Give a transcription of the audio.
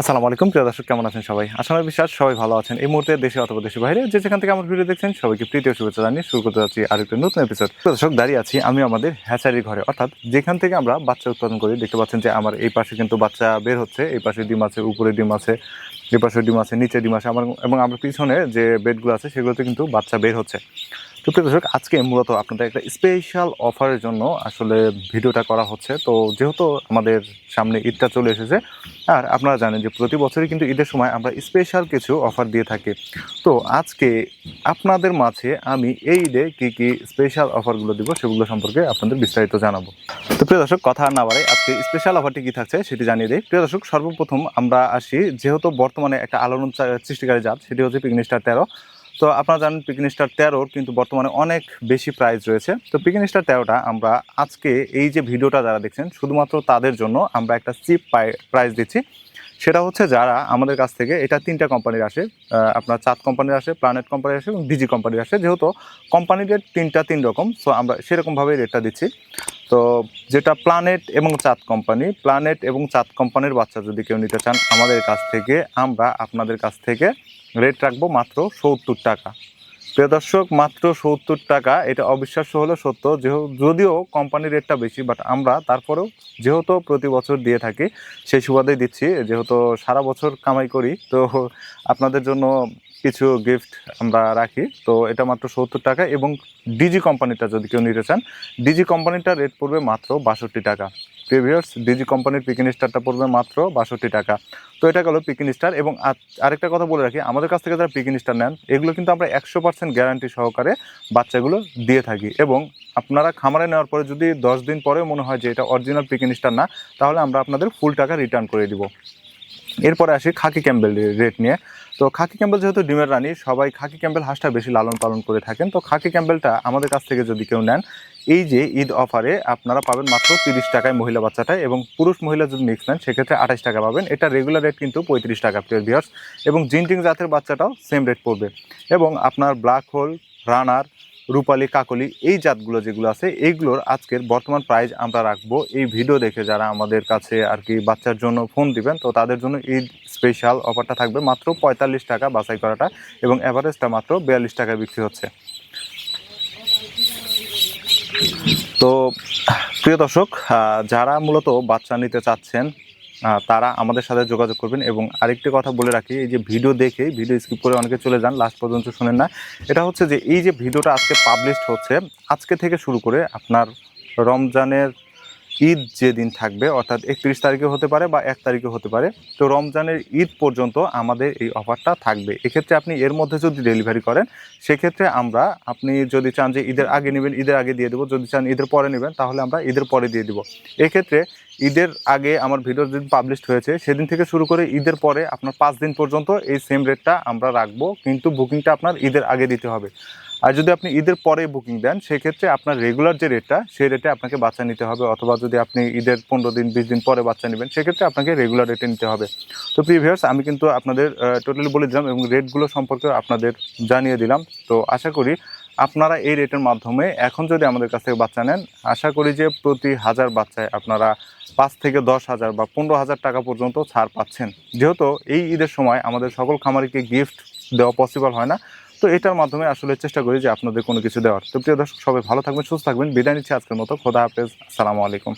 আসসালামু আলাইকুম, প্রিয় দর্শক, কেমন আছেন সবাই? আশা করি বিশ্বাস সবাই ভালো আছেন। এই মুহূর্তে দেশে অথবা দেশের বাইরে যে যেখান থেকে আমার ভিডিও দেখছেন, সবাইকে প্রীতি শুভেচ্ছা জানিয়ে শুরু করতে যাচ্ছি আরেকটা নতুন এপিসোড দর্শক, দাঁড়িয়ে আছি আমি আমাদের হ্যাচারির ঘরে। অর্থাৎ যেখান থেকে আমরা বাচ্চা উৎপাদন করি, দেখতে পাচ্ছেন যে আমার এই পাশে কিন্তু বাচ্চা বের হচ্ছে। এই পাশে ডিম আছে, উপরে ডিম আছে এই পাশে ডিম আছে, নিচে ডিম আছে। আমার এবং আমার পিছনে যে বেডগুলো আছে, সেগুলোতে কিন্তু বাচ্চা বের হচ্ছে। তো প্রিয় দর্শক, আজকে মূলত আপনাদের একটা স্পেশাল অফারের জন্য আসলে ভিডিওটা করা হচ্ছে। তো যেহেতু আমাদের সামনে ঈদটা চলে এসেছে, আর আপনারা জানেন যে প্রতি বছরই কিন্তু ঈদের সময় আমরা স্পেশাল কিছু অফার দিয়ে থাকি। তো আজকে আপনাদের মাঝে আমি এই ঈদে কী কী স্পেশাল অফারগুলো দিব সেগুলো সম্পর্কে আপনাদের বিস্তারিত জানাব। তো প্রিয় দর্শক, কথা না বাড়াই আজকে স্পেশাল অফারটি কী থাকছে সেটি জানিয়ে দিই। প্রিয় দর্শক, সর্বপ্রথম আমরা আসি, যেহেতু বর্তমানে একটা আলোড়ন সৃষ্টিকারী জাত, সেটি হচ্ছে পিকনিক স্টার তেরো। তো আপনারা জানেন পিকনিক স্টার তেরোর কিন্তু বর্তমানে অনেক বেশি প্রাইস রয়েছে। তো পিকনিক স্টার তেরোটা আমরা আজকে এই যে ভিডিওটা যারা দেখছেন, শুধুমাত্র তাদের জন্য আমরা একটা চিপ প্রাইস দিচ্ছি। সেটা হচ্ছে যারা আমাদের কাছ থেকে, এটা তিনটা কোম্পানির আসে আপনার চাঁদ কোম্পানির আসে প্ল্যানেট কোম্পানির আসে এবং ডিজি কোম্পানির আসে। যেহেতু কোম্পানির রেট তিনটা তিন রকম সো আমরা সেরকমভাবেই রেটটা দিচ্ছি। তো যেটা প্ল্যানেট এবং চাঁদ কোম্পানি প্ল্যানেট এবং চাঁদ কোম্পানির বাচ্চা যদি কেউ নিতে চান, আমাদের কাছ থেকে, আমরা আপনাদের কাছ থেকে রেট রাখব মাত্র সত্তর টাকা। প্রিয় দর্শক, মাত্র সত্তর টাকা, এটা অবিশ্বাস্য হলো সত্য। যদিও কোম্পানির রেটটা বেশি বাট আমরা তারপরেও যেহেতু প্রতি বছর দিয়ে থাকি, সেই সুবাদেই দিচ্ছি। যেহেতু সারা বছর কামাই করি, তো আপনাদের জন্য কিছু গিফট আমরা রাখি। তো এটা মাত্র সত্তর টাকা এবং ডিজি কোম্পানিটা যদি কেউ নিতে চান ডিজি কোম্পানিটার রেট পড়বে মাত্র বাষট্টি টাকা। প্রিভিয়ার্স ডিজি কোম্পানির পিকিন স্টারটা পড়বে মাত্র বাষট্টি টাকা। তো এটা গেলো পিকিন স্টার এবং আরেকটা কথা বলে রাখি, আমাদের কাছ থেকে যারা পিকিন স্টার নেন, এগুলো কিন্তু আমরা একশো পার্সেন্ট গ্যারান্টি সহকারে বাচ্চাগুলো দিয়ে থাকি এবং আপনারা খামারে নেওয়ার পরে যদি দশ দিন পরেও মনে হয় যে এটা অরিজিনাল পিকিন স্টার না, তাহলে আমরা আপনাদের ফুল টাকা রিটার্ন করে দিব। এরপরে আসি খাকি ক্যাম্বেল রেট নিয়ে। তো খাকি ক্যাম্বেল যেহেতু ডিমের রানী, সবাই খাকি ক্যাম্বেল হাঁসটা বেশি লালন পালন করে থাকেন। তো খাকি ক্যাম্বেলটা আমাদের কাছ থেকে যদি কেউ নেন, এই যে ঈদ অফারে আপনারা পাবেন মাত্র তিরিশ টাকায় মহিলা বাচ্চাটায় এবং পুরুষ মহিলা যদি মিক্স নেন, সেক্ষেত্রে আঠাশ টাকা পাবেন। এটা রেগুলার রেট কিন্তু পঁয়ত্রিশ টাকা, প্রিয় ভিউয়ার্স এবং জিনটিং জাতের বাচ্চাটাও সেম রেট পড়বে। এবং আপনার ব্ল্যাক হোল রানার রূপালি, কাকলি এই জাতগুলো যেগুলো আছে, এইগুলোর আজকের বর্তমান প্রাইস আমরা রাখব। এই ভিডিও দেখে যারা আমাদের কাছে আর কি বাচ্চার জন্য ফোন দিবেন, তো তাদের জন্য এই স্পেশাল অফারটা থাকবে মাত্র পঁয়তাল্লিশ টাকা বাছাই করাটা এবং অ্যাভারেজটা মাত্র বিয়াল্লিশ টাকায় বিক্রি হচ্ছে। তো প্রিয় দর্শক যারা মূলত বাচ্চা নিতে চাচ্ছেন তারা আমাদের সাথে যোগাযোগ করবেন। এবং আরেকটি কথা বলে রাখি, এই যে ভিডিও দেখে, ভিডিও স্কিপ করে অনেকে চলে যান লাস্ট পর্যন্ত শোনেন না। এটা হচ্ছে যে, এই যে ভিডিওটা আজকে পাবলিশড হচ্ছে, আজকে থেকে শুরু করে আপনার রমজানের ঈদ যেদিন থাকবে, অর্থাৎ একত্রিশ তারিখে হতে পারে বা এক তারিখে হতে পারে, তো রমজানের ঈদ পর্যন্ত আমাদের এই অফারটা থাকবে। এক্ষেত্রে আপনি এর মধ্যে যদি ডেলিভারি করেন, সেক্ষেত্রে আমরা, আপনি যদি চান যে ঈদের আগে নেবেন, ঈদের আগে দিয়ে দেবো, যদি চান ঈদের পরে নেবেন, তাহলে আমরা ঈদের পরে দিয়ে দেবো। এক্ষেত্রে ঈদের আগে আমার ভিডিও যেদিন পাবলিশড হয়েছে, সেদিন থেকে শুরু করে ঈদের পরে আপনার পাঁচ দিন পর্যন্ত এই সেম রেটটা আমরা রাখব, কিন্তু বুকিংটা আপনার ঈদের আগে দিতে হবে। আর যদি আপনি ঈদের পরে বুকিং দেন, সেক্ষেত্রে আপনার রেগুলার যে রেটটা সেই রেটে আপনাকে বাচ্চা নিতে হবে। অথবা যদি আপনি ঈদের পনেরো দিন, বিশ দিন পরে বাচ্চা নেবেন, সেক্ষেত্রে আপনাকে রেগুলার রেটে নিতে হবে। তো প্রিভিয়ার্স আমি কিন্তু আপনাদের টোটালি বলে দিলাম এবং রেটগুলো সম্পর্কে আপনাদের জানিয়ে দিলাম। তো আশা করি আপনারা এই রেটের মাধ্যমে এখন যদি আমাদের কাছ থেকে বাচ্চা নেন, আশা করি যে প্রতি হাজার বাচ্চায় আপনারা পাঁচ থেকে দশ হাজার বা পনেরো হাজার টাকা পর্যন্ত ছাড় পাচ্ছেন। যেহেতু এই ঈদের সময় আমাদের সকল খামারিকে গিফট দেওয়া পসিবল হয় না। তো এটার মাধ্যমে আসলে চেষ্টা করি যে আপনাদের কোনো কিছু দেওয়ার। তো প্রিয় দর্শক, সবাই ভালো থাকবেন, সুস্থ থাকবেন। বিদায় নিচ্ছি আজকের মতো। খোদা হাফেজ। আসসালামু আলাইকুম।